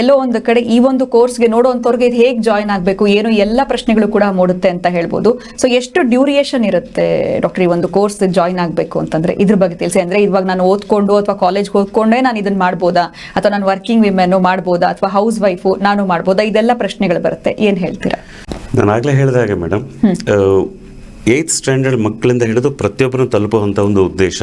ಎಲ್ಲೋ ಒಂದು ಕಡೆ ಈ ಒಂದು ಕೋರ್ಸ್ಗೆ ನೋಡುವಂಥವ್ರಿಗೆ ಇದು ಹೇಗೆ ಜಾಯ್ನ್ ಆಗಬೇಕು ಏನು ಎಲ್ಲ ಪ್ರಶ್ನೆಗಳು ಕೂಡ ಮೂಡುತ್ತೆ ಅಂತ ಹೇಳ್ಬೋದು. ಸೊ ಎಷ್ಟು ಡ್ಯೂರಿಯೇಷನ್ ಇರುತ್ತೆ ಡಾಕ್ಟರ್ ಈ ಒಂದು ಕೋರ್ಸ್ ಜಾಯ್ನ್ ಆಗಬೇಕು ಅಂತಂದ್ರೆ? ಇದ್ರ ಬಗ್ಗೆ ತಿಳಿಸಿ. ಅಂದ್ರೆ ಇವಾಗ ನಾನು ಓದ್ಕೊಂಡು ಅಥವಾ ಕಾಲೇಜ್ಗೆ ಓದ್ಕೊಂಡೇ ನಾನು ಇದನ್ನು ಮಾಡ್ಬೋದಾ? ಅಥವಾ ನಾನು ವರ್ಕಿಂಗ್ ವಿಮೆನು ಮಾಡ್ಬೋದಾ? ಅಥವಾ ಹೌಸ್ ವೈಫು ನಾನು ಮಾಡ್ಬೋದಾ? ಇದೆಲ್ಲ ಪ್ರಶ್ನೆಗಳು ಬರುತ್ತೆ. ಏನು ಹೇಳ್ತೀರಾ? ನಾನು ಆಗಲೇ ಹೇಳಿದ ಹಾಗೆ ಮೇಡಮ್ ಏಯ್ತ್ ಸ್ಟ್ಯಾಂಡರ್ಡ್ ಮಕ್ಕಳಿಂದ ಹಿಡಿದು ಪ್ರತಿಯೊಬ್ಬರನ್ನು ತಲುಪುವಂತ ಒಂದು ಉದ್ದೇಶ.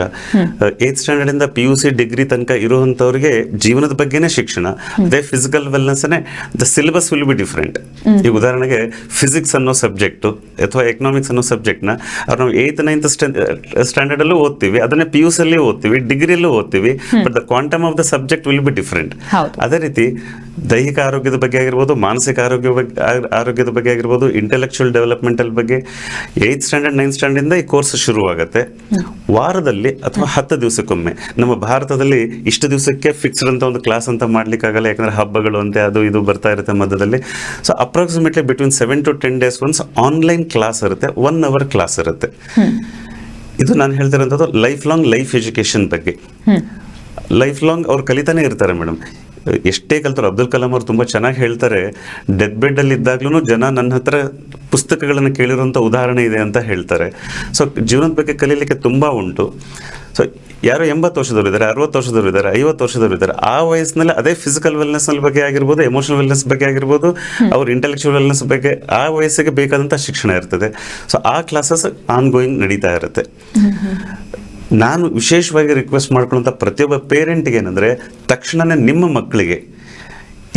ಏಯ್ತ್ ಸ್ಟ್ಯಾಂಡರ್ಡ್ ಇಂದ ಪಿ ಯು ಸಿ ಡಿಗ್ರಿ ತನಕ ಇರುವಂಥವ್ರಿಗೆ ಜೀವನದ ಬಗ್ಗೆನೇ ಶಿಕ್ಷಣ. ಅದೇ physical ವೆಲ್ನೆಸ್ನೇ the syllabus will be different ಈಗ ಉದಾಹರಣೆಗೆ ಫಿಸಿಕ್ಸ್ ಅನ್ನೋ ಸಬ್ಜೆಕ್ಟು ಅಥವಾ ಎಕನಾಮಿಕ್ಸ್ ಅನ್ನೋ ಸಬ್ಜೆಕ್ಟ್ನ ಅವ್ರು ನಾವು ಏಯ್ತ್ ನೈನ್ತ್ ಸ್ಟ್ಯಾಂಡರ್ಡಲ್ಲೂ ಓದ್ತೀವಿ. ಅದನ್ನೇ ಪಿ ಯು ಸಿಯಲ್ಲಿ ಓದ್ತೀವಿ. ಡಿಗ್ರಿಯಲ್ಲೂ ಓದ್ತೀವಿ. But the quantum of the subject will be different ಅದೇ ರೀತಿ ದೈಹಿಕ ಆರೋಗ್ಯದ ಬಗ್ಗೆ ಆಗಿರ್ಬೋದು ಮಾನಸಿಕ ಆರೋಗ್ಯ ಬಗ್ಗೆ ಆರೋಗ್ಯದ ಬಗ್ಗೆ ಆಗಿರ್ಬೋದು ಇಂಟೆಲೆಕ್ಚುಯಲ್ ಡೆವಲಪ್ಮೆಂಟಲ್ ಬಗ್ಗೆ ಏಯ್ತ್ ಸ್ಟ್ಯಾಂಡರ್ಡ್ ನೈನ್ ಸ್ಟ್ಯಾಂಡರ್ಡಿಂದ ಈ ಕೋರ್ಸ್ ಶುರುವಾಗುತ್ತೆ. ವಾರದಲ್ಲಿ ಅಥವಾ ಹತ್ತು ದಿವಸಕ್ಕೊಮ್ಮೆ. ನಮ್ಮ ಭಾರತದಲ್ಲಿ ಇಷ್ಟು ದಿವಸಕ್ಕೆ ಫಿಕ್ಸ್ಡ್ ಅಂತ ಒಂದು ಕ್ಲಾಸ್ ಅಂತ ಮಾಡ್ಲಿಕ್ಕಾಗಲ್ಲ ಯಾಕಂದ್ರೆ ಹಬ್ಬಗಳು ಅಂತೆ ಅದು ಇದು ಬರ್ತಾ ಇರುತ್ತೆ ಮಧ್ಯದಲ್ಲಿ. So approximately between seven to ten days once online class ಇರುತ್ತೆ ಒನ್ ಅವರ್ ಕ್ಲಾಸ್ ಇರುತ್ತೆ. ಇದು ನಾನು ಹೇಳ್ತಿರೋಂಥದ್ದು ಲೈಫ್ ಲಾಂಗ್ ಲೈಫ್ ಎಜುಕೇಶನ್ ಬಗ್ಗೆ. ಲೈಫ್ ಲಾಂಗ್ ಅವ್ರು ಕಲಿತಾನೆ ಇರ್ತಾರೆ ಮೇಡಮ್. ಎಷ್ಟೇ ಕಲ್ತರು ಅಬ್ದುಲ್ ಕಲಾಂ ಅವರು ತುಂಬ ಚೆನ್ನಾಗಿ ಹೇಳ್ತಾರೆ ಡೆತ್ ಬೆಡ್ಡಲ್ಲಿ ಇದ್ದಾಗ್ಲೂ ಜನ ನನ್ನ ಹತ್ರ ಪುಸ್ತಕಗಳನ್ನು ಕೇಳಿರುವಂಥ ಉದಾಹರಣೆ ಇದೆ ಅಂತ ಹೇಳ್ತಾರೆ. ಸೊ ಜೀವನದ ಬಗ್ಗೆ ಕಲೀಲಿಕ್ಕೆ ತುಂಬ ಉಂಟು. ಸೊ ಯಾರೋ ಎಂಬತ್ತು ವರ್ಷದವ್ರು ಇದ್ದಾರೆ ಅರವತ್ತು ವರ್ಷದವ್ರು ಇದ್ದಾರೆ ಐವತ್ತು ವರ್ಷದವ್ರು ಇದ್ದಾರೆ ಆ ವಯಸ್ಸಿನಲ್ಲಿ ಅದೇ ಫಿಸಿಕಲ್ ವೆಲ್ನೆಸ್ ಬಗ್ಗೆ ಆಗಿರ್ಬೋದು ಎಮೋಷನಲ್ ವೆಲ್ನೆಸ್ ಬಗ್ಗೆ ಆಗಿರ್ಬೋದು ಅವ್ರ ಇಂಟೆಲೆಕ್ಚುಯಲ್ ವೆಲ್ನೆಸ್ ಬಗ್ಗೆ ಆ ವಯಸ್ಸಿಗೆ ಬೇಕಾದಂಥ ಶಿಕ್ಷಣ ಇರ್ತದೆ. ಸೊ ಆ ಕ್ಲಾಸಸ್ ಆನ್ ಗೋಯಿಂಗ್ ನಡೀತಾ ಇರುತ್ತೆ. ನಾನು ವಿಶೇಷವಾಗಿ ರಿಕ್ವೆಸ್ಟ್ ಮಾಡ್ಕೊಳ್ಳೋಂಥ ಪ್ರತಿಯೊಬ್ಬ ಪೇರೆಂಟ್ಗೆ ಏನಂದರೆ ತಕ್ಷಣನೇ ನಿಮ್ಮ ಮಕ್ಕಳಿಗೆ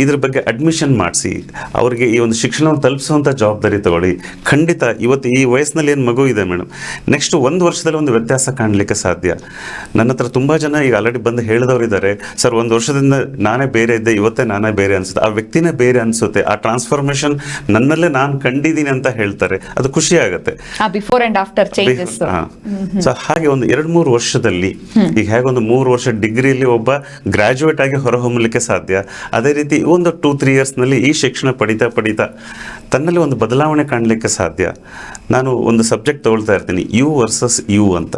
ಇದ್ರ ಬಗ್ಗೆ ಅಡ್ಮಿಷನ್ ಮಾಡಿಸಿ ಅವರಿಗೆ ಈ ಒಂದು ಶಿಕ್ಷಣವನ್ನು ತಲುಪಿಸುವಂಥ ಜವಾಬ್ದಾರಿ ತಗೊಳ್ಳಿ. ಖಂಡಿತ ಇವತ್ತು ಈ ವಯಸ್ಸಿನಲ್ಲಿ ಏನು ಮಗು ಇದೆ ಮೇಡಮ್ ನೆಕ್ಸ್ಟ್ ಒಂದು ವರ್ಷದಲ್ಲಿ ಒಂದು ವ್ಯತ್ಯಾಸ ಕಾಣಲಿಕ್ಕೆ ಸಾಧ್ಯ. ನನ್ನ ಹತ್ರ ತುಂಬ ಜನ ಈಗ ಆಲ್ರೆಡಿ ಬಂದು ಹೇಳಿದವರು ಇದ್ದಾರೆ ಸರ್ ಒಂದು ವರ್ಷದಿಂದ ನಾನೇ ಬೇರೆ ಇದ್ದೆ ಇವತ್ತೇ ನಾನೇ ಬೇರೆ ಅನಿಸುತ್ತೆ. ಆ ವ್ಯಕ್ತಿನೇ ಬೇರೆ ಅನಿಸುತ್ತೆ. ಆ ಟ್ರಾನ್ಸ್ಫಾರ್ಮೇಷನ್ ನನ್ನಲ್ಲೇ ನಾನು ಕಂಡಿದ್ದೀನಿ ಅಂತ ಹೇಳ್ತಾರೆ. ಅದು ಖುಷಿ ಆಗುತ್ತೆ. ಸೊ ಹಾಗೆ ಒಂದು ಎರಡು ಮೂರು ವರ್ಷದಲ್ಲಿ ಈಗ ಹೇಗೆ ಒಂದು ಮೂರು ವರ್ಷ ಡಿಗ್ರಿಯಲ್ಲಿ ಒಬ್ಬ ಗ್ರಾಜುಯೇಟ್ ಆಗಿ ಹೊರಹೊಮ್ಮಲಿಕ್ಕೆ ಸಾಧ್ಯ. ಅದೇ ರೀತಿ ಒಂದು ಟೂ ತ್ರೀ ಇಯರ್ಸ್ನಲ್ಲಿ ಈ ಶಿಕ್ಷಣ ಪಡಿತಾ ಪಡಿತಾ ತನ್ನಲ್ಲಿ ಒಂದು ಬದಲಾವಣೆ ಕಾಣಲಿಕ್ಕೆ ಸಾಧ್ಯ. ನಾನು ಒಂದು ಸಬ್ಜೆಕ್ಟ್ ತಗೊಳ್ತಾ ಇರ್ತೀನಿ, ಯು ವರ್ಸಸ್ ಯು ಅಂತ.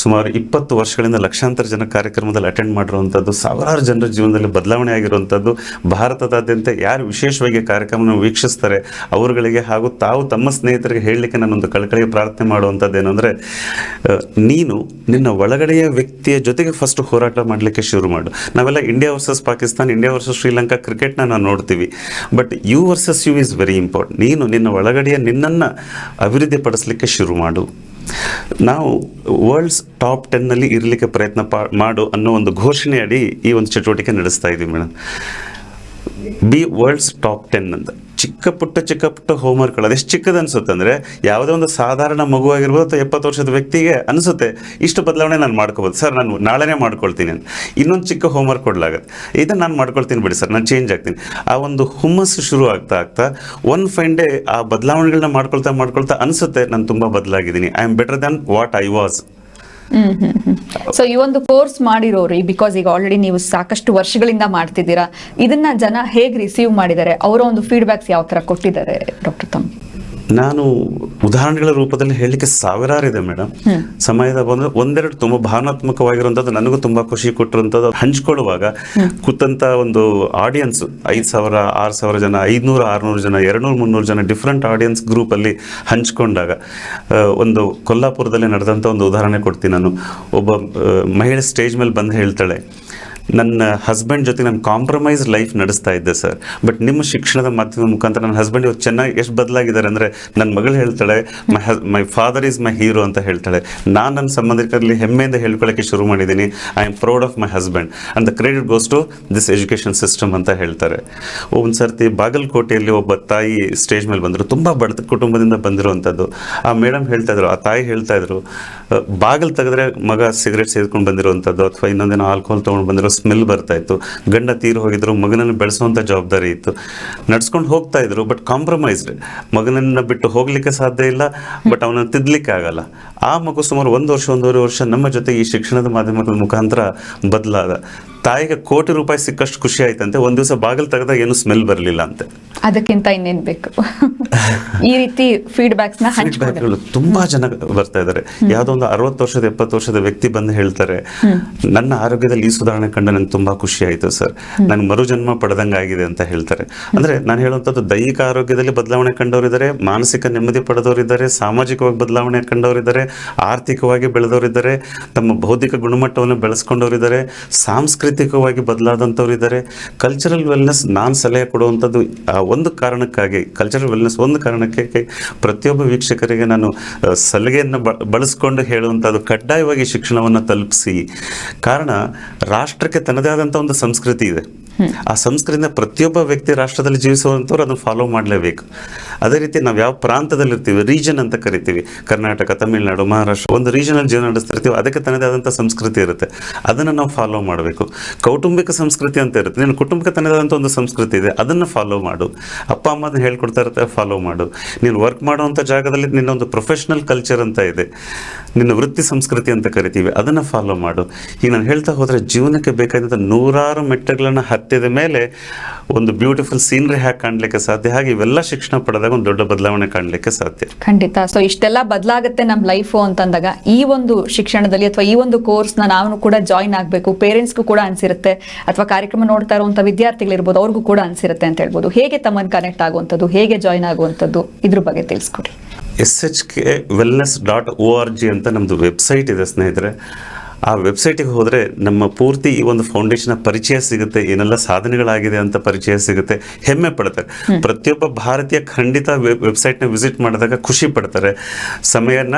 ಸುಮಾರು ಇಪ್ಪತ್ತು ವರ್ಷಗಳಿಂದ ಲಕ್ಷಾಂತರ ಜನ ಕಾರ್ಯಕ್ರಮದಲ್ಲಿ ಅಟೆಂಡ್ ಮಾಡಿರುವಂಥದ್ದು, ಸಾವಿರಾರು ಜನರ ಜೀವನದಲ್ಲಿ ಬದಲಾವಣೆ ಆಗಿರುವಂಥದ್ದು, ಭಾರತದಾದ್ಯಂತ ಯಾರು ವಿಶೇಷವಾಗಿ ಕಾರ್ಯಕ್ರಮವನ್ನು ವೀಕ್ಷಿಸ್ತಾರೆ, ಅವರುಗಳಿಗೆ ಹಾಗೂ ತಾವು ತಮ್ಮ ಸ್ನೇಹಿತರಿಗೆ ಹೇಳಲಿಕ್ಕೆ ನಾನೊಂದು ಕಳಕಳಿಗೆ ಪ್ರಾರ್ಥನೆ ಮಾಡುವಂಥದ್ದು ಏನಂದರೆ ನೀನು ನಿನ್ನ ಒಳಗಡೆಯ ವ್ಯಕ್ತಿಯ ಜೊತೆಗೆ ಫಸ್ಟ್ ಹೋರಾಟ ಮಾಡಲಿಕ್ಕೆ ಶುರು ಮಾಡು. ನಾವೆಲ್ಲ India versus Pakistan India versus Sri Lanka ಕ್ರಿಕೆಟ್ನ ನಾವು ನೋಡ್ತೀವಿ. But you versus you is very ನೀನು ನಿನ್ನ ಒಳಗಡೆಯ ನಿನ್ನನ್ನು ಅಭಿವೃದ್ಧಿಪಡಿಸಲಿಕ್ಕೆ ಶುರು ಮಾಡು. ನಾವು ವರ್ಲ್ಡ್ಸ್ ಟಾಪ್ ಟೆನ್ನಲ್ಲಿ ಇರಲಿಕ್ಕೆ ಪ್ರಯತ್ನ ಪಾ, ಮಾಡು ಅನ್ನೋ ಒಂದು ಘೋಷಣೆ ಅಡಿ ಈ ಒಂದು ಚಟುವಟಿಕೆ ನಡೆಸ್ತಾ ಇದ್ದೀವಿ madam be world's top ten ಅಂತ ಚಿಕ್ಕ ಪುಟ್ಟ ಚಿಕ್ಕ ಪುಟ್ಟ ಹೋಮ್ವರ್ಕ್ಗಳು ಅದೆಷ್ಟು ಚಿಕ್ಕದು ಅನಿಸುತ್ತೆ ಅಂದರೆ ಯಾವುದೇ ಒಂದು ಸಾಧಾರಣ ಮಗು ಆಗಿರ್ಬೋದು ಅಥವಾ ಎಪ್ಪತ್ತು ವರ್ಷದ ವ್ಯಕ್ತಿಗೆ ಅನಿಸುತ್ತೆ, ಇಷ್ಟು ಬದಲಾವಣೆ ನಾನು ಮಾಡ್ಕೋಬೋದು. ಸರ್, ನಾನು ನಾಳೆನೇ ಮಾಡ್ಕೊಳ್ತೀನಿ ಅಂತ. ಇನ್ನೊಂದು ಚಿಕ್ಕ ಹೋಮ್ವರ್ಕ್ ಕೊಡಲಾಗತ್ತೆ. ಇದನ್ನು ನಾನು ಮಾಡ್ಕೊಳ್ತೀನಿ ಬಿಡಿ ಸರ್, ನಾನು ಚೇಂಜ್ ಆಗ್ತೀನಿ. ಆ ಒಂದು ಹುಮ್ಮಸ್ಸು ಶುರು ಆಗ್ತಾ ಆಗ್ತಾ ಒನ್ ಫೈನ್ ಡೇ ಆ ಬದಲಾವಣೆಗಳನ್ನ ಮಾಡ್ಕೊಳ್ತಾ ಮಾಡ್ಕೊಳ್ತಾ ಅನಿಸುತ್ತೆ, ನಾನು ತುಂಬ ಬದಲಾಗಿದ್ದೀನಿ. I am better than what I was so ಈ ಒಂದು ಕೋರ್ಸ್ ಮಾಡಿರೋರು ಬಿಕಾಸ್ ಈಗ ಆಲ್ರೆಡಿ ನೀವು ಸಾಕಷ್ಟು ವರ್ಷಗಳಿಂದ ಮಾಡ್ತಿದ್ದೀರಾ, ಇದನ್ನ ಜನ ಹೇಗೆ ರಿಸೀವ್ ಮಾಡಿದ್ದಾರೆ? ಅವರ ಒಂದು ಫೀಡ್ಬ್ಯಾಕ್ಸ್ ಯಾವ ತರ ಕೊಟ್ಟಿದ್ದಾರೆ ಡಾಕ್ಟರ್ ತಮ್ಗೆ ನಾನು ಉದಾಹರಣೆಗಳ ರೂಪದಲ್ಲಿ ಹೇಳಲಿಕ್ಕೆ ಸಾವಿರಾರು ಇದೆ ಮೇಡಮ್ ಸಮಯದ ಬಂದು ಒಂದೆರಡು ತುಂಬ ಭಾವನಾತ್ಮಕವಾಗಿರುವಂಥದ್ದು ನನಗೂ ತುಂಬಾ ಖುಷಿ ಕೊಟ್ಟಿರುವಂಥದ್ದು. ಹಂಚ್ಕೊಳ್ಳುವಾಗ ಕೂತಂತ ಒಂದು ಆಡಿಯನ್ಸ್ ಐದು ಸಾವಿರ ಆರು ಸಾವಿರ ಜನ ಐದುನೂರು ಆರುನೂರು ಜನ ಎರಡುನೂರು ಮುನ್ನೂರು ಜನ ಡಿಫ್ರೆಂಟ್ ಆಡಿಯನ್ಸ್ ಗ್ರೂಪಲ್ಲಿ ಹಂಚ್ಕೊಂಡಾಗ ಆ, ಒಂದು ಕೊಲ್ಲಾಪುರದಲ್ಲಿ ನಡೆದಂಥ ಒಂದು ಉದಾಹರಣೆ ಕೊಡ್ತೀನಿ ನಾನು. ಒಬ್ಬ ಮಹಿಳೆ ಸ್ಟೇಜ್ ಮೇಲೆ ಬಂದು ಹೇಳ್ತಾಳೆ ನನ್ನ ಹಸ್ಬೆಂಡ್ ಜೊತೆ ನಾನು ಕಾಂಪ್ರಮೈಸ್ ಲೈಫ್ ನಡೆಸ್ತಾ ಇದ್ದೆ ಸರ್ ಬಟ್ ನಿಮ್ಮ ಶಿಕ್ಷಣದ ಮಾಧ್ಯಮದ ಮುಖಾಂತರ ನನ್ನ ಹಸ್ಬೆಂಡ್ ಇವತ್ತು ಚೆನ್ನಾಗಿ ಎಷ್ಟು ಬದಲಾಗಿದ್ದಾರೆ ಅಂದರೆ ನನ್ನ ಮಗಳು ಹೇಳ್ತಾಳೆ my hus my father is my hero ಅಂತ ಹೇಳ್ತಾಳೆ. ನಾನು ನನ್ನ ಸಂಬಂಧಿಕರಲ್ಲಿ ಹೆಮ್ಮೆಯಿಂದ ಹೇಳ್ಕೊಳ್ಳೋಕ್ಕೆ ಶುರು ಮಾಡಿದ್ದೀನಿ. I am proud of my husband and the credit goes to this education system ಅಂತ ಹೇಳ್ತಾರೆ. ಒಂದು ಸರ್ತಿ ಬಾಗಲಕೋಟೆಯಲ್ಲಿ ಒಬ್ಬ ತಾಯಿ ಸ್ಟೇಜ್ ಮೇಲೆ ಬಂದರು. ತುಂಬ ಬಡತ ಕುಟುಂಬದಿಂದ ಬಂದಿರುವಂಥದ್ದು ಆ ಮೇಡಮ್ ಹೇಳ್ತಾ ಇದ್ರು, ಆ ತಾಯಿ ಹೇಳ್ತಾ ಇದ್ರು ಬಾಗಿಲು ತೆಗೆದ್ರೆ ಮಗ ಸಿಗರೇಟ್ ಸೇದ್ಕೊಂಡು ಬಂದಿರುವಂಥದ್ದು ಅಥವಾ ಇನ್ನೊಂದೇನೋ ಆಲ್ಕೋಹಾಲ್ ತೊಗೊಂಡು ಬಂದಿರೋ ಸ್ಮೆಲ್ ಬರ್ತಾ ಇತ್ತು. ಗಂಡ ತೀರು ಹೋಗಿದ್ರು, ಮಗನನ್ನು ಬೆಳೆಸುವಂಥ ಜವಾಬ್ದಾರಿ ಇತ್ತು. ನಡ್ಸ್ಕೊಂಡು ಹೋಗ್ತಾ ಇದ್ರು ಬಟ್ ಕಾಂಪ್ರಮೈಸ್ಡ್ ಮಗನನ್ನ ಬಿಟ್ಟು ಹೋಗ್ಲಿಕ್ಕೆ ಸಾಧ್ಯ ಇಲ್ಲ ಬಟ್ ಅವನನ್ನು ತಿದ್ದಲಿಕ್ಕೆ ಆಗಲ್ಲ. ಆ ಮಗು ಸುಮಾರು ಒಂದು ವರ್ಷ, ಒಂದೂವರೆ ವರ್ಷ ನಮ್ಮ ಜೊತೆ ಈ ಶಿಕ್ಷಣದ ಮಾಧ್ಯಮಗಳ ಮುಖಾಂತರ ಬದಲಾದ. ತಾಯಿಗೆ ಕೋಟಿ ರೂಪಾಯಿ ಸಿಕ್ಕಷ್ಟು ಖುಷಿ ಆಯ್ತಂತೆ ಒಂದ್ ದಿವಸ ಬಾಗಿಲು ತೆಗೆದಾಗ ಏನು ಸ್ಮೆಲ್ ಬರಲಿಲ್ಲ ಅಂತೆ. ಅದಕ್ಕಿಂತ ಇನ್ನೇನ್ ಬೇಕು? ಈ ರೀತಿ ಫೀಡ್ಬ್ಯಾಕ್ಸ್ ಫೀಡ್ಬ್ಯಾಕ್ಗಳು ತುಂಬಾ ಜನ ಬರ್ತಾ ಇದ್ದಾರೆ ಯಾವ್ದೋ ಒಂದು ಅರವತ್ತು ವರ್ಷದ ಎಪ್ಪತ್ತು ವರ್ಷದ ವ್ಯಕ್ತಿ ಬಂದು ಹೇಳ್ತಾರೆ ನನ್ನ ಆರೋಗ್ಯದಲ್ಲಿ ಈ ಸುಧಾರಣೆ ಕಂಡು ನಂಗೆ ತುಂಬಾ ಖುಷಿ ಆಯ್ತು ಸರ್. ನಂಗೆ ಮರುಜನ್ಮ ಪಡೆದಂಗಾಗಿದೆ ಅಂತ ಹೇಳ್ತಾರೆ. ಅಂದ್ರೆ ನಾನು ಹೇಳುವಂಥದ್ದು ದೈಹಿಕ ಆರೋಗ್ಯದಲ್ಲಿ ಬದಲಾವಣೆ ಕಂಡವರಿದ್ದಾರೆ ಮಾನಸಿಕ ನೆಮ್ಮದಿ ಪಡೆದವರಿದ್ದಾರೆ ಸಾಮಾಜಿಕವಾಗಿ ಬದಲಾವಣೆ ಕಂಡವರಿದ್ದಾರೆ ಆರ್ಥಿಕವಾಗಿ ಬೆಳೆದವರಿದ್ದಾರೆ ತಮ್ಮ ಬೌದ್ಧಿಕ ಗುಣಮಟ್ಟವನ್ನು ಬೆಳೆಸ್ಕೊಂಡವರಿದ್ದಾರೆ ಸಾಂಸ್ಕೃತಿಕವಾಗಿ ಬದಲಾದಂಥವರಿದ್ದಾರೆ ಕಲ್ಚರಲ್ ವೆಲ್ನೆಸ್ ನಾನು ಸಲಹೆ ಕೊಡುವಂಥದ್ದು, ಆ, ಒಂದು ಕಾರಣಕ್ಕಾಗಿ ಕಲ್ಚರಲ್ ವೆಲ್ನೆಸ್ ಒಂದು ಕಾರಣಕ್ಕೆ ಪ್ರತಿಯೊಬ್ಬ ವೀಕ್ಷಕರಿಗೆ ನಾನು ಸಲಹೆಯನ್ನು ಬಳಸ್ಕೊಂಡು ಹೇಳುವಂಥದ್ದು ಕಡ್ಡಾಯವಾಗಿ ಶಿಕ್ಷಣವನ್ನು ತಲುಪಿಸಿ. ಕಾರಣ, ರಾಷ್ಟ್ರಕ್ಕೆ ತನ್ನದೇ ಆದಂಥ ಒಂದು ಸಂಸ್ಕೃತಿ ಇದೆ. ಆ ಸಂಸ್ಕೃತಿಯಿಂದ ಪ್ರತಿಯೊಬ್ಬ ವ್ಯಕ್ತಿ ರಾಷ್ಟ್ರದಲ್ಲಿ ಜೀವಿಸುವಂಥವ್ರು ಅದನ್ನು ಫಾಲೋ ಮಾಡಲೇಬೇಕು. ಅದೇ ರೀತಿ ನಾವು ಯಾವ ಪ್ರಾಂತದಲ್ಲಿ ಇರ್ತೀವಿ ರೀಜನ್ ಅಂತ ಕರಿತೀವಿ. ಕರ್ನಾಟಕ, ತಮಿಳುನಾಡು, ಮಹಾರಾಷ್ಟ್ರ, ಒಂದು ರೀಜನಲ್ ಜೀವನ ನಡೆಸ್ತಿರ್ತೀವಿ ಅದಕ್ಕೆ ತನ್ನದೇ ಆದಂಥ ಸಂಸ್ಕೃತಿ ಇರುತ್ತೆ. ಅದನ್ನು ನಾವು ಫಾಲೋ ಮಾಡಬೇಕು. ಕೌಟುಂಬಿಕ ಸಂಸ್ಕೃತಿ ಅಂತ ಇರುತ್ತೆ. ನಿನ್ನ ಕುಟುಂಬಕ್ಕೆ ತನ್ನದೇ ಆದಂಥ ಒಂದು ಸಂಸ್ಕೃತಿ ಇದೆ, ಅದನ್ನು ಫಾಲೋ ಮಾಡು. ಅಪ್ಪ, ಅಮ್ಮ ಅದನ್ನ ಹೇಳ್ಕೊಡ್ತಾ ಇರುತ್ತೆ ಫಾಲೋ ಮಾಡು. ನೀನು ವರ್ಕ್ ಮಾಡುವಂಥ ಜಾಗದಲ್ಲಿ ನಿನ್ನ ಒಂದು ಪ್ರೊಫೆಷನಲ್ ಕಲ್ಚರ್ ಅಂತ ಇದೆ. ನಿನ್ನ ವೃತ್ತಿ ಸಂಸ್ಕೃತಿ ಅಂತ ಕರಿತೀವಿ, ಅದನ್ನು ಫಾಲೋ ಮಾಡು. ಈಗ ನಾನು ಹೇಳ್ತಾ ಹೋದರೆ ಜೀವನಕ್ಕೆ ಬೇಕಾದಂಥ ನೂರಾರು ಮೆಟ್ಟಗಳನ್ನು ಹತ್ತಿದ ಮೇಲೆ ಒಂದು ಬ್ಯೂಟಿಫುಲ್ ಸೀನರಿ ಹ್ಯಾಕ್ ಕಾಣಲಿಕ್ಕೆ ಸಾಧ್ಯ. ಹಾಗೆ ಇವೆಲ್ಲ ಶಿಕ್ಷಣ ಪಡೆದಾಗ ಒಂದು ದೊಡ್ಡ ಬದಲಾವಣೆ ಕಾಣಲಿಕ್ಕೆ ಸಾಧ್ಯ. ಖಂಡಿತ. ಸೊ ಇಷ್ಟೆಲ್ಲ ಬದಲಾಗುತ್ತೆ ನಮ್ಮ ಲೈಫು ಅಂತಂದಾಗ ಈ ಒಂದು ಶಿಕ್ಷಣದಲ್ಲಿ ಅಥವಾ ಈ ಒಂದು ಕೋರ್ಸ್ನ ನಾವು ಕೂಡ ಜಾಯಿನ್ ಆಗಬೇಕು ಪೇರೆಂಟ್ಸ್ಗೂ ಕೂಡ ಅನ್ಸಿರುತ್ತೆ ಅಥವಾ ಕಾರ್ಯಕ್ರಮ ನೋಡ್ತಾ ಇರುವಂಥ ವಿದ್ಯಾರ್ಥಿಗಳಿರ್ಬೋದು ಅವ್ರಿಗೂ ಕೂಡ ಅನ್ಸಿರುತ್ತೆ ಅಂತ ಹೇಳ್ಬೋದು. ಹೇಗೆ ತಮ್ಮನ್ನು ಕನೆಕ್ಟ್ ಆಗುವಂಥದ್ದು ಹೇಗೆ ಜಾಯಿನ್ ಆಗುವಂಥದ್ದು ಇದ್ರ ಬಗ್ಗೆ ತಿಳಿಸ್ಕೊಡಿ. S H K wellness dot O R G ಅಂತ ನಮ್ಮದು ವೆಬ್ಸೈಟ್ ಇದೆ ಸ್ನೇಹಿತರೆ. ಆ ವೆಬ್ಸೈಟಿಗೆ ಹೋದರೆ ನಮ್ಮ ಪೂರ್ತಿ ಈ ಒಂದು ಫೌಂಡೇಶನ್ ಪರಿಚಯ ಸಿಗುತ್ತೆ ಏನೆಲ್ಲ ಸಾಧನೆಗಳಾಗಿದೆ ಅಂತ ಪರಿಚಯ ಸಿಗುತ್ತೆ ಹೆಮ್ಮೆ ಪಡ್ತಾರೆ. ಪ್ರತಿಯೊಬ್ಬ ಭಾರತೀಯ ಖಂಡಿತ ವೆಬ್ಸೈಟ್ನ ವಿಸಿಟ್ ಮಾಡಿದಾಗ ಖುಷಿ ಪಡ್ತಾರೆ. ಸಮಯನ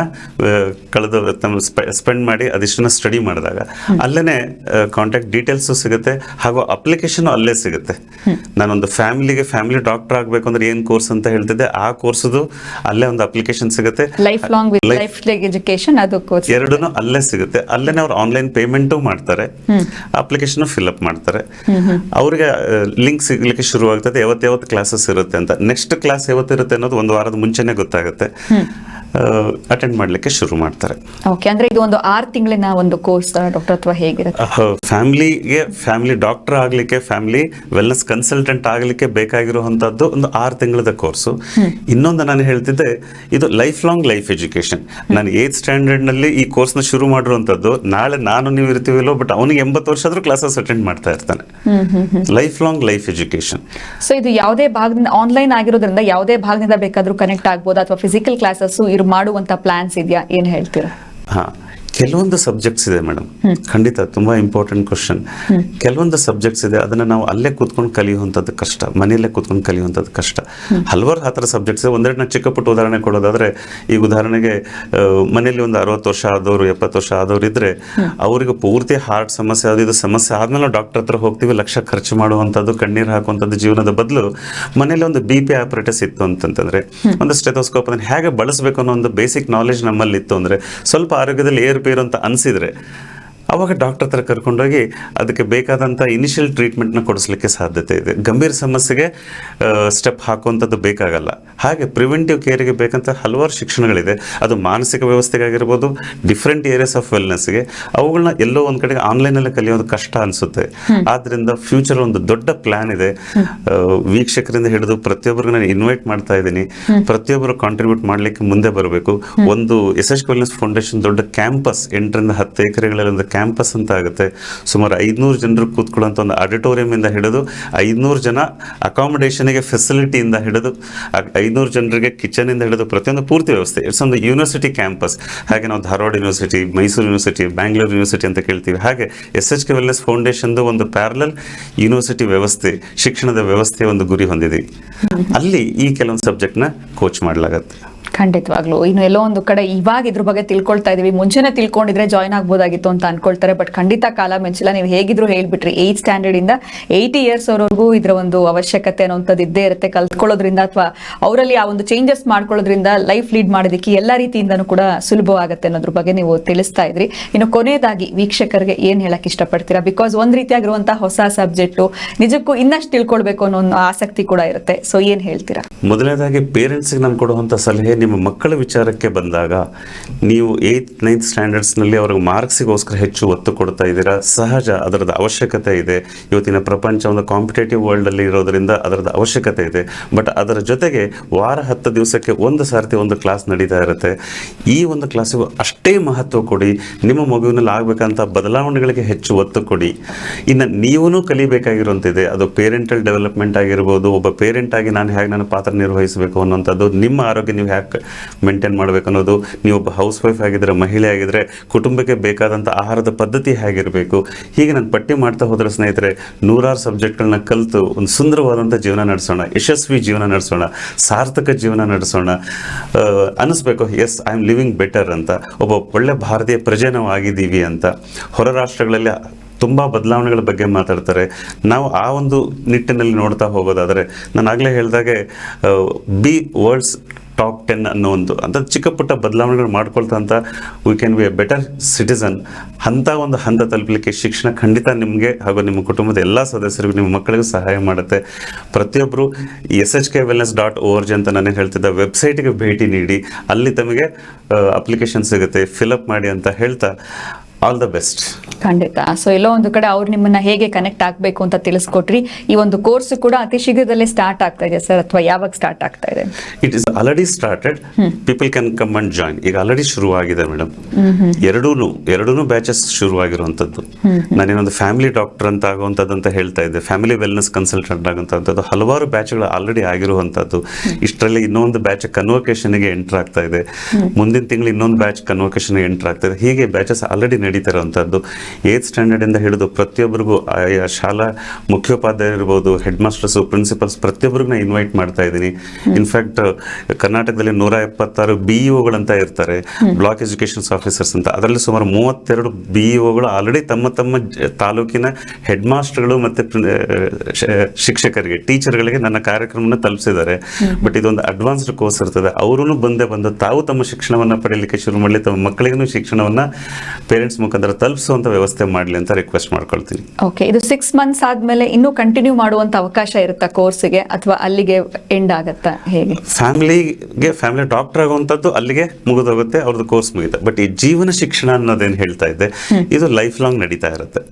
ಕಳೆದು ತಮ್ಮ ಸ್ಪೆಂಡ್ ಮಾಡಿ ಅದಿಷ್ಟನ್ನ ಸ್ಟಡಿ ಮಾಡಿದಾಗ. ಅಲ್ಲೇ ಕಾಂಟ್ಯಾಕ್ಟ್ ಡೀಟೇಲ್ಸು ಸಿಗುತ್ತೆ ಹಾಗೂ ಅಪ್ಲಿಕೇಶನ್ ಅಲ್ಲೇ ಸಿಗುತ್ತೆ. ನಾನೊಂದು ಫ್ಯಾಮಿಲಿಗೆ ಫ್ಯಾಮಿಲಿ ಡಾಕ್ಟರ್ ಆಗಬೇಕು ಅಂದ್ರೆ ಏನು ಕೋರ್ಸ್ ಅಂತ ಹೇಳ್ತಿದ್ದೆ ಆ ಕೋರ್ಸ್ದು ಅಲ್ಲೇ ಒಂದು ಅಪ್ಲಿಕೇಶನ್ ಸಿಗುತ್ತೆ. ಲೈಫ್ ಲಾಂಗ್ ಲೈಫ್ ಎಜುಕೇಶನ್ ಅದು ಕೋರ್ಸ್ ಎರಡೂ ಅಲ್ಲೇ ಸಿಗುತ್ತೆ. ಅಲ್ಲೇ ಅವ್ರು ಆನ್ಲೈನ್ ಪೇಮೆಂಟು ಮಾಡ್ತಾರೆ. ಅಪ್ಲಿಕೇಶನ್ ಫಿಲ್ ಅಪ್ ಮಾಡ್ತಾರೆ. ಅವ್ರಿಗೆ ಲಿಂಕ್ ಸಿಗ್ಲಿಕ್ಕೆ ಶುರು ಆಗ್ತದೆ ಯಾವತ್ತು ಯಾವತ್ತು ಕ್ಲಾಸಸ್ ಇರುತ್ತೆ ಅಂತ. ನೆಕ್ಸ್ಟ್ ಕ್ಲಾಸ್ ಯಾವತ್ತಿರುತ್ತೆ ಅನ್ನೋದು ಒಂದು ವಾರದ ಮುಂಚೆನೆ ಗೊತ್ತಾಗುತ್ತೆ. ಅಟೆಂಡ್ ಮಾಡಲಿಕ್ಕೆ ಶುರು ಮಾಡ್ತಾರೆ. ಓಕೆ ಅಂದ್ರೆ ಇದು ಒಂದು ಆರು ತಿಂಗಳಿನ ಒಂದು ಕೋರ್ಸ್ ಡಾಕ್ಟರ್ ಅಥವಾ ಹೇಗಿರುತ್ತೆ? ಫ್ಯಾಮಿಲಿಗೆ ಫ್ಯಾಮಿಲಿ ಡಾಕ್ಟರ್ ಆಗಲಿಕ್ಕೆ ಫ್ಯಾಮಿಲಿ ವೆಲ್ನೆಸ್ ಕನ್ಸಲ್ಟೆಂಟ್ ಆಗಲಿಕ್ಕೆ ಬೇಕಾಗಿರುವಂಥದ್ದು ಒಂದು ಆರು ತಿಂಗಳದ ಕೋರ್ಸು ಇನ್ನೊಂದು ನಾನು ಹೇಳ್ತಿದ್ದೆ ಇದು ಲೈಫ್ ಲಾಂಗ್ ಲೈಫ್ ಎಜುಕೇಶನ್ ನಾನು ಏತ್ ಸ್ಟ್ಯಾಂಡರ್ಡ್ನಲ್ಲಿ ಈ ಕೋರ್ಸ್ನ ಶುರು ಮಾಡಿರುವಂಥದ್ದು ನಾಳೆ ನಾನು ನೀವು ಇರ್ತೀವಿಲ್ಲೋ ಬಟ್ ಅವನಿಗೆ ಎಂಬತ್ತು ವರ್ಷ ಆದ್ರೂ ಕ್ಲಾಸಸ್ ಅಟೆಂಡ್ ಮಾಡ್ತಾ ಇರ್ತಾನೆ. Life long life education so ಇದು ಯಾವುದೇ ಭಾಗದಿಂದ ಆನ್ಲೈನ್ ಆಗಿರೋದ್ರಿಂದ ಯಾವುದೇ ಭಾಗದಿಂದ ಬೇಕಾದ್ರೂ ಕನೆಕ್ಟ್ ಆಗ್ಬೋದು ಅಥವಾ ಫಿಸಿಕಲ್ ಕ್ಲಾಸಸ್ ಇರು ಮಾಡುವಂತ ಪ್ಲಾನ್ಸ್ ಇದೆಯಾ? ಏನ್ ಹೇಳ್ತೀರಾ? ಕೆಲವೊಂದು ಸಬ್ಜೆಕ್ಟ್ಸ್ ಇದೆ ಮೇಡಮ್ ಖಂಡಿತ ತುಂಬಾ ಇಂಪಾರ್ಟೆಂಟ್ ಕ್ವಶನ್ ಕೆಲವೊಂದು ಸಬ್ಜೆಕ್ಟ್ಸ್ ಇದೆ ಅದನ್ನ ನಾವು ಅಲ್ಲೇ ಕೂತ್ಕೊಂಡು ಕಲಿಯುವಂಥದ್ದು ಕಷ್ಟ ಮನೆಯಲ್ಲೇ ಕೂತ್ಕೊಂಡು ಕಲಿಯುವಂಥದ್ದು ಕಷ್ಟ. ಹಲವಾರು ಆ ಥರ ಸಬ್ಜೆಕ್ಟ್ಸ್ ಒಂದೆರಡು ನಾನು ಚಿಕ್ಕ ಪುಟ್ಟ ಉದಾಹರಣೆ ಕೊಡೋದಾದ್ರೆ ಈಗ ಉದಾಹರಣೆಗೆ ಮನೆಯಲ್ಲಿ ಒಂದು ಅರವತ್ತು ವರ್ಷ ಆದವರು ಎಪ್ಪತ್ತು ವರ್ಷ ಆದವರು ಇದ್ರೆ ಅವರಿಗೆ ಪೂರ್ತಿ ಹಾರ್ಟ್ ಸಮಸ್ಯೆ ಅದು ಇದು ಸಮಸ್ಯೆ ಆದ್ಮೇಲೆ ಡಾಕ್ಟರ್ ಹತ್ರ ಹೋಗ್ತೀವಿ ಲಕ್ಷ ಖರ್ಚು ಮಾಡುವಂಥದ್ದು ಕಣ್ಣೀರು ಹಾಕುವಂಥದ್ದು ಜೀವನದ ಬದಲು ಮನೇಲಿ ಒಂದು ಬಿ ಪಿ ಆಪರೇಟಸ್ ಇತ್ತು ಅಂತಂತಂದ್ರೆ ಒಂದು ಸ್ಟೆಥೋಸ್ಕೋಪ್ ಅದನ್ನು ಹೇಗೆ ಬಳಸಬೇಕು ಅನ್ನೋ ಒಂದು ಬೇಸಿಕ್ ನಾಲೆಜ್ ನಮ್ಮಲ್ಲಿ ಇತ್ತು ಅಂದ್ರೆ ಸ್ವಲ್ಪ ಆರೋಗ್ಯದಲ್ಲಿ ಏರುಪೇರು ಅಂತ ಅನಿಸಿದ್ರೆ ಅವಾಗ ಡಾಕ್ಟರ್ ಹತ್ರ ಕರ್ಕೊಂಡೋಗಿ ಅದಕ್ಕೆ ಬೇಕಾದಂಥ ಇನಿಷಿಯಲ್ ಟ್ರೀಟ್ಮೆಂಟ್ನ ಕೊಡಿಸ್ಲಿಕ್ಕೆ ಸಾಧ್ಯತೆ ಇದೆ. ಗಂಭೀರ ಸಮಸ್ಯೆಗೆ ಸ್ಟೆಪ್ ಹಾಕುವಂಥದ್ದು ಬೇಕಾಗಲ್ಲ. ಹಾಗೆ ಪ್ರಿವೆಂಟಿವ್ ಕೇರಿಗೆ ಬೇಕಂತ ಹಲವಾರು ಶಿಕ್ಷಣಗಳಿದೆ. ಅದು ಮಾನಸಿಕ ವ್ಯವಸ್ಥೆಗಾಗಿರ್ಬೋದು ಡಿಫ್ರೆಂಟ್ ಏರಿಯಾಸ್ ಆಫ್ ವೆಲ್ನೆಸ್ಗೆ ಅವುಗಳನ್ನ ಎಲ್ಲೋ ಒಂದು ಕಡೆಗೆ ಆನ್ಲೈನಲ್ಲಿ ಕಲಿಯೋದು ಕಷ್ಟ ಅನಿಸುತ್ತೆ. ಆದ್ದರಿಂದ ಫ್ಯೂಚರ್ ಒಂದು ದೊಡ್ಡ ಪ್ಲಾನ್ ಇದೆ. ವೀಕ್ಷಕರಿಂದ ಹಿಡಿದು ಪ್ರತಿಯೊಬ್ಬರಿಗೂ ನಾನು ಇನ್ವೈಟ್ ಮಾಡ್ತಾ ಇದ್ದೀನಿ. ಪ್ರತಿಯೊಬ್ಬರು ಕಾಂಟ್ರಿಬ್ಯೂಟ್ ಮಾಡಲಿಕ್ಕೆ ಮುಂದೆ ಬರಬೇಕು. ಒಂದು ಎಸ್ ಎಸ್ ವೆಲ್ನೆಸ್ ಫೌಂಡೇಶನ್ ದೊಡ್ಡ ಕ್ಯಾಂಪಸ್ ಎಂಟರಿಂದ ಹತ್ತು ಎಕರೆಗಳಲ್ಲಿ ಒಂದು ಕ್ಯಾಂಪಸ್ ಅಂತ ಆಗುತ್ತೆ. ಸುಮಾರು ಐದುನೂರು ಜನರು ಕೂತ್ಕೊಳ್ಳೋಂಥ ಒಂದು ಆಡಿಟೋರಿಯಂ ಇಂದ ಹಿಡಿದು ಐದುನೂರು ಜನ ಅಕಾಮಿಡೇಷನ್ಗೆ ಫೆಸಿಲಿಟಿಯಿಂದ ಹಿಡಿದು ಐದುನೂರು ಜನರಿಗೆ ಕಿಚನ್ ಇಂದ ಹಿಡಿದು ಪ್ರತಿಯೊಂದು ಪೂರ್ತಿ ವ್ಯವಸ್ಥೆ. ಇಟ್ಸ್ ಒಂದು ಯೂನಿವರ್ಸಿಟಿ ಕ್ಯಾಂಪಸ್ ಹಾಗೆ ನಾವು Dharwad university Mysuru university Bangalore university ಅಂತ ಕೇಳ್ತೀವಿ. ಹಾಗೆ ಎಸ್ ಎಚ್ ಕೆ ವೆಲ್ನೆಸ್ ಫೌಂಡೇಶನ್ದು ಒಂದು ಪ್ಯಾರಲಲ್ ಯೂನಿವರ್ಸಿಟಿ ವ್ಯವಸ್ಥೆ, ಶಿಕ್ಷಣದ ವ್ಯವಸ್ಥೆ ಒಂದು ಗುರಿ ಹೊಂದಿದೆ. ಅಲ್ಲಿ ಈ ಕೆಲವೊಂದು ಸಬ್ಜೆಕ್ಟ್ನ ಕೋಚ್ ಮಾಡಲಾಗತ್ತೆ. ಖಂಡಿತವಾಗ್ಲು. ಇನ್ನು ಎಲ್ಲೋ ಒಂದು ಕಡೆ ಇವಾಗ ಇದ್ರ ಬಗ್ಗೆ ತಿಳ್ಕೊಳ್ತಾ ಇದೀವಿ. ಮುಂಚೆನೆ ತಿಳ್ಕೊಂಡಿದ್ರೆ ಜಾಯ್ನ್ ಆಗ್ಬೋದಾಗಿತ್ತು ಅಂತ ಅನ್ಕೊಳ್ತಾರೆ ಬಟ್ ಖಂಡಿತ ಕಾಲ ಮೆಂಚಿಲ್ಲ ನೀವು ಹೇಗಿದ್ರು ಹೇಳ್ಬಿಟ್ರಿ. ಏಯ್ಟ್ ಸ್ಟ್ಯಾಂಡರ್ಡ್ ಇಂದ ಏಯ್ಟಿ ಇಯರ್ಸ್ ಅವರವರೆಗೂ ಇದರ ಒಂದು ಅವಶ್ಯಕತೆ ಅನ್ನೋಂಥದ್ದು ಇದ್ದೇ ಇರುತ್ತೆ. ಕಲ್ತ್ಕೊಳ್ಳೋದ್ರಿಂದ ಅಥವಾ ಅವರಲ್ಲಿ ಆ ಒಂದು ಚೇಂಜಸ್ ಮಾಡ್ಕೊಳ್ಳೋದ್ರಿಂದ ಲೈಫ್ ಲೀಡ್ ಮಾಡೋದಕ್ಕೆ ಎಲ್ಲ ರೀತಿಯಿಂದನೂ ಕೂಡ ಸುಲಭವಾಗುತ್ತೆ ಅನ್ನೋದ್ರ ಬಗ್ಗೆ ನೀವು ತಿಳಿಸ್ತಾ ಇದ್ರಿ. ಇನ್ನು ಕೊನೆಯದಾಗಿ ವೀಕ್ಷಕರಿಗೆ ಏನ್ ಹೇಳಕ್ ಇಷ್ಟಪಡ್ತೀರಾ? ಬಿಕಾಸ್ ಒಂದ್ ರೀತಿಯಾಗಿರುವಂತಹ ಹೊಸ ಸಬ್ಜೆಕ್ಟು ನಿಜಕ್ಕೂ ಇನ್ನಷ್ಟು ತಿಳ್ಕೊಳ್ಬೇಕು ಅನ್ನೋ ಆಸಕ್ತಿ ಕೂಡ ಇರುತ್ತೆ. ಸೊ ಏನ್ ಹೇಳ್ತೀರಾ? ಮೊದಲನೇದಾಗಿ ಪೇರೆಂಟ್ಸ್ ನಾನು ಕೊಡುವಂತ ಸಲಹೆ ನಿಮ್ಮ ಮಕ್ಕಳ ವಿಚಾರಕ್ಕೆ ಬಂದಾಗ ನೀವು ಏಯ್ತ್ ನೈನ್ತ್ ಸ್ಟ್ಯಾಂಡರ್ಡ್ಸ್ನಲ್ಲಿ ಅವ್ರಿಗೆ ಮಾರ್ಕ್ಸಿಗೋಸ್ಕರ ಹೆಚ್ಚು ಒತ್ತು ಕೊಡ್ತಾ ಇದ್ದೀರಾ? ಸಹಜ ಅದರದ ಅವಶ್ಯಕತೆ ಇದೆ. ಇವತ್ತಿನ ಪ್ರಪಂಚ ಒಂದು ಕಾಂಪಿಟೇಟಿವ್ ವರ್ಲ್ಡಲ್ಲಿ ಇರೋದರಿಂದ ಅದರದ ಅವಶ್ಯಕತೆ ಇದೆ. ಬಟ್ ಅದರ ಜೊತೆಗೆ ವಾರ ಹತ್ತು ದಿವಸಕ್ಕೆ ಒಂದು ಸಾರ್ತಿ ಒಂದು ಕ್ಲಾಸ್ ನಡೀತಾ ಇರುತ್ತೆ. ಈ ಒಂದು ಕ್ಲಾಸಿಗೂ ಅಷ್ಟೇ ಮಹತ್ವ ಕೊಡಿ. ನಿಮ್ಮ ಮಗುವಿನಲ್ಲಿ ಆಗಬೇಕಂತ ಬದಲಾವಣೆಗಳಿಗೆ ಹೆಚ್ಚು ಒತ್ತು ಕೊಡಿ. ಇನ್ನು ನೀವೂ ಕಲಿಬೇಕಾಗಿರುವಂತಿದೆ. ಅದು ಪೇರೆಂಟಲ್ ಡೆವಲಪ್ಮೆಂಟ್ ಆಗಿರ್ಬೋದು, ಒಬ್ಬ ಪೇರೆಂಟ್ ಆಗಿ ನಾನು ಹೇಗೆ ನನ್ನ ಪಾತ್ರ ನಿರ್ವಹಿಸಬೇಕು ಅನ್ನೋಂಥದ್ದು ನಿಮ್ಮ ಆರೋಗ್ಯ ನೀವು ಹ್ಯಾಕೆ ಮೇಂಟೈನ್ ಮಾಡಬೇಕು ಅನ್ನೋದು ನೀವು ಒಬ್ಬ ಹೌಸ್ ವೈಫ್ ಆಗಿದ್ರೆ, ಮಹಿಳೆ ಆಗಿದ್ರೆ, ಕುಟುಂಬಕ್ಕೆ ಬೇಕಾದಂಥ ಆಹಾರದ ಪದ್ಧತಿ ಹೇಗಿರಬೇಕು? ಹೀಗೆ ನಾನು ಪಟ್ಟಿ ಮಾಡ್ತಾ ಹೋದ್ರೆ ಸ್ನೇಹಿತರೆ, ನೂರಾರು ಸಬ್ಜೆಕ್ಟ್ಗಳನ್ನ ಕಲಿತು ಒಂದು ಸುಂದರವಾದಂಥ ಜೀವನ ನಡೆಸೋಣ. ಯಶಸ್ವಿ ಜೀವನ ನಡೆಸೋಣ. ಸಾರ್ಥಕ ಜೀವನ ನಡೆಸೋಣ. ಅನ್ನಿಸ್ಬೇಕು yes I am living better ಅಂತ. ಒಬ್ಬ ಒಳ್ಳೆ ಭಾರತೀಯ ಪ್ರಜೆ ನಾವು ಆಗಿದ್ದೀವಿ ಅಂತ. ಹೊರ ರಾಷ್ಟ್ರಗಳಲ್ಲಿ ತುಂಬ ಬದಲಾವಣೆಗಳ ಬಗ್ಗೆ ಮಾತಾಡ್ತಾರೆ. ನಾವು ಆ ಒಂದು ನಿಟ್ಟಿನಲ್ಲಿ ನೋಡ್ತಾ ಹೋಗೋದಾದರೆ, ನಾನು ಆಗಲೇ ಹೇಳಿದಾಗೆ ಬಿ ವರ್ಲ್ಡ್ಸ್ ಟಾಪ್ ಟೆನ್ ಅನ್ನೋ ಒಂದು ಅಂತ ಚಿಕ್ಕ ಪುಟ್ಟ ಬದಲಾವಣೆಗಳು ಮಾಡ್ಕೊಳ್ತಾ ಅಂತ we can be a better citizen ಅಂತ ಒಂದು ಹಂತ ತಲುಪಲಿಕ್ಕೆ ಶಿಕ್ಷಣ ಖಂಡಿತ ನಿಮಗೆ ಹಾಗೂ ನಿಮ್ಮ ಕುಟುಂಬದ ಎಲ್ಲ ಸದಸ್ಯರಿಗೂ, ನಿಮ್ಮ ಮಕ್ಕಳಿಗೂ ಸಹಾಯ ಮಾಡುತ್ತೆ. ಪ್ರತಿಯೊಬ್ಬರು S H K wellness dot O R G ಅಂತ ನಾನು ಹೇಳ್ತಿದ್ದ ವೆಬ್ಸೈಟ್ಗೆ ಭೇಟಿ ನೀಡಿ. ಅಲ್ಲಿ ತಮಗೆ ಅಪ್ಲಿಕೇಶನ್ ಸಿಗುತ್ತೆ. ಫಿಲಪ್ ಮಾಡಿ ಅಂತ ಹೇಳ್ತಾ. ಆಲ್ ದ ಬೆಸ್ಟ್ ಖಂಡಿತ. ಸೊ ಎಲ್ಲೋ ಒಂದು ಕಡೆ ಅವ್ರು ನಿಮ್ಮನ್ನ ಹೇಗೆ ಕನೆಕ್ಟ್ ಆಗ್ಬೇಕು ಅಂತ ತಿಳಿಸ್ಕೊಟ್ರಿ. ಈ ಒಂದು ಕೋರ್ಸ್ ಕೂಡ ಅತಿ ಶೀಘ್ರದಲ್ಲೇ ಸ್ಟಾರ್ಟ್ ಆಗ್ತಾ ಇದೆ ಸರ್ ಅಥವಾ ಯಾವಾಗ ಸ್ಟಾರ್ಟ್ ಆಗ್ತಾ ಇದೆ? It is already started people can come and join ಈಗ ಆಲ್ರೆಡಿ ಶುರುವಾಗಿದೆ ಮೇಡಮ್ ಎರಡೂ ಎರಡೂ ಬ್ಯಾಚಸ್ ಶುರುವಾಗಿರುವಂಥದ್ದು. ನಾನೇನೊಂದು ಫ್ಯಾಮಿಲಿ ಡಾಕ್ಟರ್ ಅಂತ ಆಗುವಂತದ್ದು ಅಂತ ಹೇಳ್ತಾ ಇದ್ದೆ. ಫ್ಯಾಮಿಲಿ ವೆಲ್ನೆಸ್ ಕನ್ಸಲ್ಟೆಂಟ್ ಆಗುವಂಥದ್ದು. ಹಲವಾರು ಬ್ಯಾಚ್ಗಳು ಆಲ್ರೆಡಿ ಆಗಿರುವಂಥದ್ದು. ಇಷ್ಟರಲ್ಲಿ ಇನ್ನೊಂದು ಬ್ಯಾಚ್ ಕನ್ವೊಕೇಶನ್ಗೆ ಎಂಟರ್ ಆಗ್ತಾ ಇದೆ. ಮುಂದಿನ ತಿಂಗಳು ಇನ್ನೊಂದು ಬ್ಯಾಚ್ ಕನ್ವೊಕೇಶನ್ಗೆ ಎಂಟರ್ ಆಗ್ತಾ ಇದೆ. ಹೀಗೆ ಬ್ಯಾಚಸ್ ಆಲ್ರೆಡಿ ನಡೀತಾ ಇರುವಂಥದ್ದು ಏತ್ ಸ್ಟ್ಯಾಂಡರ್ಡ್ ಇಂದ ಹಿಡಿದು ಪ್ರತಿಯೊಬ್ಬರಿಗೂ ಆಯಾ ಶಾಲಾ ಮುಖ್ಯೋಪಾಧ್ಯಾಯ ಇರ್ಬೋದು ಹೆಡ್ ಮಾಸ್ಟರ್ಸು ಪ್ರಿನ್ಸಿಪಲ್ಸ್ ಪ್ರತಿಯೊಬ್ಬರಿಗೂ ಇನ್ವೈಟ್ ಮಾಡ್ತಾ ಇದ್ದೀನಿ. ಇನ್ಫ್ಯಾಕ್ಟ್ ಕರ್ನಾಟಕದಲ್ಲಿ ನೂರ ಎಪ್ಪತ್ತಾರು ಬಿ ಅಂತ ಇರ್ತಾರೆ. ಬ್ಲಾಕ್ ಎಜುಕೇಶನ್ಸ್ ಆಫೀಸರ್ಸ್ ಅಂತ. ಅದರಲ್ಲಿ ಸುಮಾರು ಮೂವತ್ತೆರಡು ಬಿ ಇಒಗಳು ಆಲ್ರೆಡಿ ತಮ್ಮ ತಮ್ಮ ತಾಲೂಕಿನ ಹೆಡ್ ಮಾಸ್ಟರ್ಗಳು ಮತ್ತು ಶಿಕ್ಷಕರಿಗೆ ಟೀಚರ್ಗಳಿಗೆ ನನ್ನ ಕಾರ್ಯಕ್ರಮನ ತಲುಪಿಸಿದ್ದಾರೆ. ಬಟ್ ಇದೊಂದು ಅಡ್ವಾನ್ಸ್ಡ್ ಕೋರ್ಸ್ ಇರ್ತದೆ. ಅವರು ಬಂದೇ ಬಂದು ತಾವು ತಮ್ಮ ಶಿಕ್ಷಣವನ್ನು ಪಡೆಯಲಿಕ್ಕೆ ಶುರು ಮಾಡಲಿ ತಮ್ಮ ಮಕ್ಕಳಿಗೂ ಶಿಕ್ಷಣವನ್ನು ಪೇರೆಂಟ್ಸ್ ಮುಖಾಂತರ ತಲುಪಿಸುವಂಥ ವ್ಯವಸ್ಥೆ ಮಾಡಲಿ ಅಂತ ರಿಕ್ವೆಸ್ಟ್ ಮಾಡ್ಕೊಳ್ತೀನಿ. ಓಕೆ ಇದು ಸಿಕ್ಸ್ ಮಂತ್ಸ್ ಆದ್ಮೇಲೆ ಇನ್ನೂ ಕಂಟಿನ್ಯೂ ಮಾಡುವಂತ ಅವಕಾಶ ಇರುತ್ತಾ ಕೋರ್ಸ್ಗೆ ಅಥವಾ ಅಲ್ಲಿಗೆ ಎಂಡ್ ಆಗತ್ತಾ ಹೇಗೆ? ಫ್ಯಾಮಿಲಿಗೆ ಫ್ಯಾಮಿಲಿ ಡಾಕ್ಟರ್ ಆಗುವಂಥದ್ದು ಅಲ್ಲಿಗೆ ಮುಗಿದೋಗುತ್ತೆ ಅವ್ರದ್ದು ಕೋರ್ಸ್ ಮುಗಿತ ಬಟ್ ಈ ಜೀವನ ಶಿಕ್ಷಣ ಅನ್ನೋದೇನು ಹೇಳ್ತಾ ಇದೆ ಇದು ಲೈಫ್ ಲಾಂಗ್ ನಡೀತಾ ಇರುತ್ತೆ.